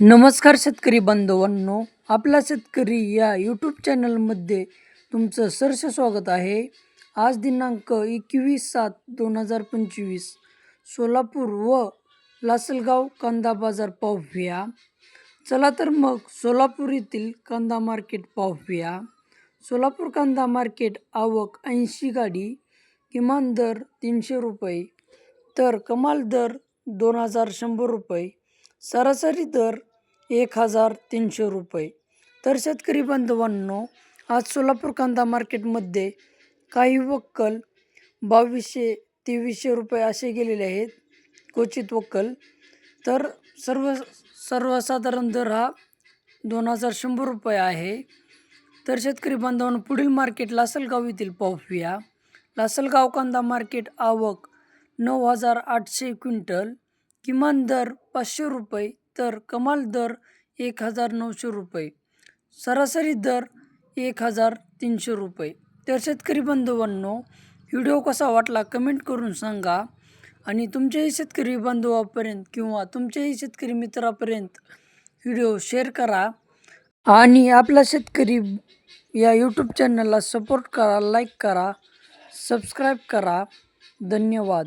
नमस्कार शेतकरी बांधवांनो आपला शेतकरी या यूट्यूब चॅनलमध्ये तुमचं सरसे स्वागत आहे. आज दिनांक एकवीस सात दोन हजार पंचवीस सोलापूर व लासलगाव कांदा बाजार पाहूया चला तर मग सोलापूर येथील कांदा मार्केट पाहूया सोलापूर कांदा मार्केट आवक ऐंशी गाडी किमान दर तीनशे रुपये तर कमाल दर दोन हजार शंभर रुपये सरासरी दर एक हजार तीनशे रुपये. तर शेतकरी बांधवांनो आज सोलापूर कांदा मार्केटमध्ये काही वक्कल बावीसशे तेवीसशे रुपये असे गेलेले आहेत क्वचित वक्कल. तर सर्व सर्वसाधारण दर हा दोन हजार शंभर रुपये आहे. तर शेतकरी बांधवांनो पुढील मार्केट लासलगाव येथील पाहूया लासलगाव कांदा मार्केट आवक नऊ हजार आठशे क्विंटल. किमान दर पाचशे रुपये तर कमाल दर एक हजार नऊशे रुपये. सरासरी दर एक हजार तीनशे रुपये. तर शेतकरी बंधूंनो व्हिडिओ कसा वाटला कमेंट करून सांगा. आणि तुमच्याही शेतकरी बांधवापर्यंत किंवा तुमच्याही शेतकरी मित्रापर्यंत व्हिडिओ शेअर करा. आणि आपला शेतकरी या यूट्यूब चॅनलला सपोर्ट करा लाईक करा सबस्क्राईब करा. धन्यवाद.